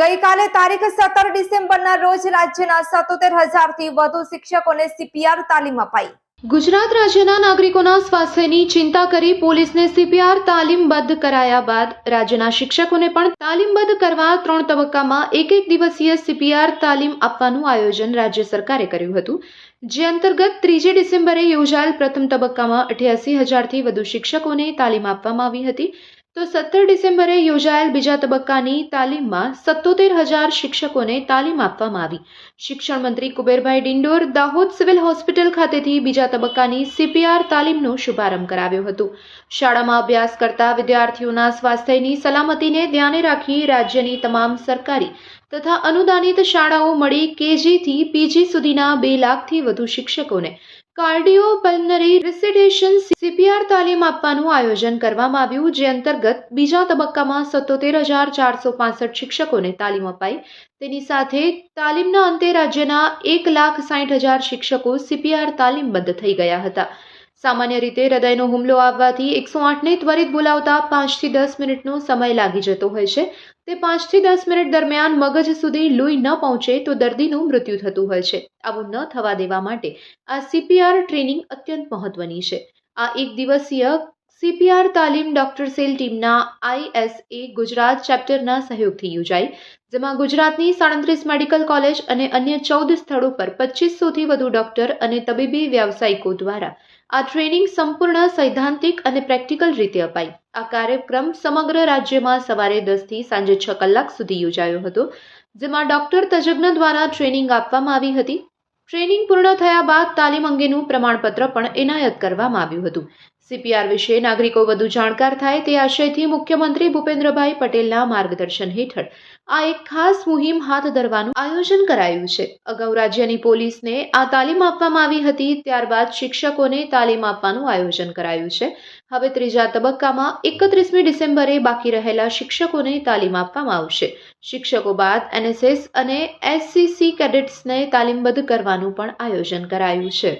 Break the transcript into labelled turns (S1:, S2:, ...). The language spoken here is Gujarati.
S1: ગઈકાલે તારીખ સત્તર ડિસેમ્બરના રોજ રાજ્યના સત્તોતેર હજારથી વધુ શિક્ષકોને સીપીઆર તાલીમ અપાઈ.
S2: ગુજરાત રાજ્યના નાગરિકોના સ્વાસ્થ્યની ચિંતા કરી પોલીસને સીપીઆર તાલીમબદ્ધ કરાયા બાદ રાજ્યના શિક્ષકોને પણ તાલીમબદ્ધ કરવા ત્રણ તબક્કામાં એક એક દિવસીય સીપીઆર તાલીમ આપવાનું આયોજન રાજ્ય સરકારે કર્યું હતું. જે અંતર્ગત ત્રીજી ડિસેમ્બરે યોજાયેલ પ્રથમ તબક્કામાં અઠ્યાસી હજારથી વધુ શિક્ષકોને તાલીમ આપવામાં આવી હતી. તો સત્તર ડિસેમ્બરે યોજાયેલ બીજા તબક્કાની તાલીમમાં સત્તોતેર હજાર શિક્ષકોને તાલીમ આપવામાં આવી. શિક્ષણ મંત્રી કુબેરભાઈ ડિંડોર દાહોદ સિવિલ હોસ્પિટલ ખાતેથી બીજા તબક્કાની સીપીઆર તાલીમનો શુભારંભ કરાવ્યો હતો. શાળામાં અભ્યાસ કરતા વિદ્યાર્થીઓના સ્વાસ્થ્યની સલામતીને ધ્યાને રાખી રાજ્યની તમામ સરકારી તથા અનુદાનિત શાળાઓ મળી કેજીથી પીજી સુધીના બે લાખથી વધુ શિક્ષકોને કાર્ડિયો પલ્મનરી રિસિડેશન સીપીઆર તાલીમ આપવાનું આયોજન કરવામાં આવ્યું, જે અંતર્ગત બીજા તબક્કામાં સત્તોતેર હજાર ચારસો પાસઠ શિક્ષકોને તાલીમ અપાઈ. તેની સાથે તાલીમના અંતે રાજ્યના એક લાખ સાઠ હજાર શિક્ષકો સીપીઆર તાલીમબદ્ધ થઈ ગયા હતા. સામાન્ય રીતે હૃદયનો હુમલો આવવાથી એકસો આઠને ત્વરિત બોલાવતા પાંચથી દસ મિનિટનો સમય લાગી જતો હોય છે. તે પાંચથી દસ મિનિટ દરમિયાન મગજ સુધી લોહી ન પહોંચે તો દર્દીનું મૃત્યુ થતું હોય છે. આવું ન થવા દેવા માટે આ સીપીઆર ટ્રેનિંગ અત્યંત મહત્વની છે. આ એક દિવસીય સીપીઆર તાલીમ ડોક્ટર સેલ ટીમના આઈએસએ ગુજરાત ચેપ્ટરના સહયોગથી યોજાઈ, જેમાં ગુજરાતની સાડત્રીસ મેડિકલ કોલેજ અને અન્ય ચૌદ સ્થળો પર પચીસોથી વધુ ડોક્ટર અને તબીબી વ્યાવસાયિકો દ્વારા આ ટ્રેનિંગ સંપૂર્ણ સૈદ્ધાંતિક અને પ્રેક્ટિકલ રીતે અપાઈ. આ કાર્યક્રમ સમગ્ર રાજ્યમાં સવારે દસથી સાંજે છ કલાક સુધી યોજાયો હતો, જેમાં ડોક્ટર તજજ્ઞ દ્વારા ટ્રેનિંગ આપવામાં આવી હતી. ટ્રેનિંગ પૂર્ણ થયા બાદ તાલીમ અંગેનું પ્રમાણપત્ર પણ એનાયત કરવામાં આવ્યું હતું. સીપીઆર વિશે નાગરિકો વધુ જાણકાર થાય તે આશયથી મુખ્યમંત્રી ભૂપેન્દ્રભાઈ પટેલના માર્ગદર્શન હેઠળ આ એક ખાસ મુહિમ હાથ ધરવાનું આયોજન કરાયું છે. અગાઉ રાજ્યની પોલીસને આ તાલીમ આપવામાં આવી હતી, ત્યારબાદ શિક્ષકોને તાલીમ આપવાનું આયોજન કરાયું છે. હવે ત્રીજા તબક્કામાં એકત્રીસમી ડિસેમ્બરે બાકી રહેલા શિક્ષકોને તાલીમ આપવામાં આવશે. શિક્ષકો બાદ એનએસએસ અને એસસીસી કેડેટ્સને તાલીમબદ્ધ કરવાનું પણ આયોજન કરાયું છે.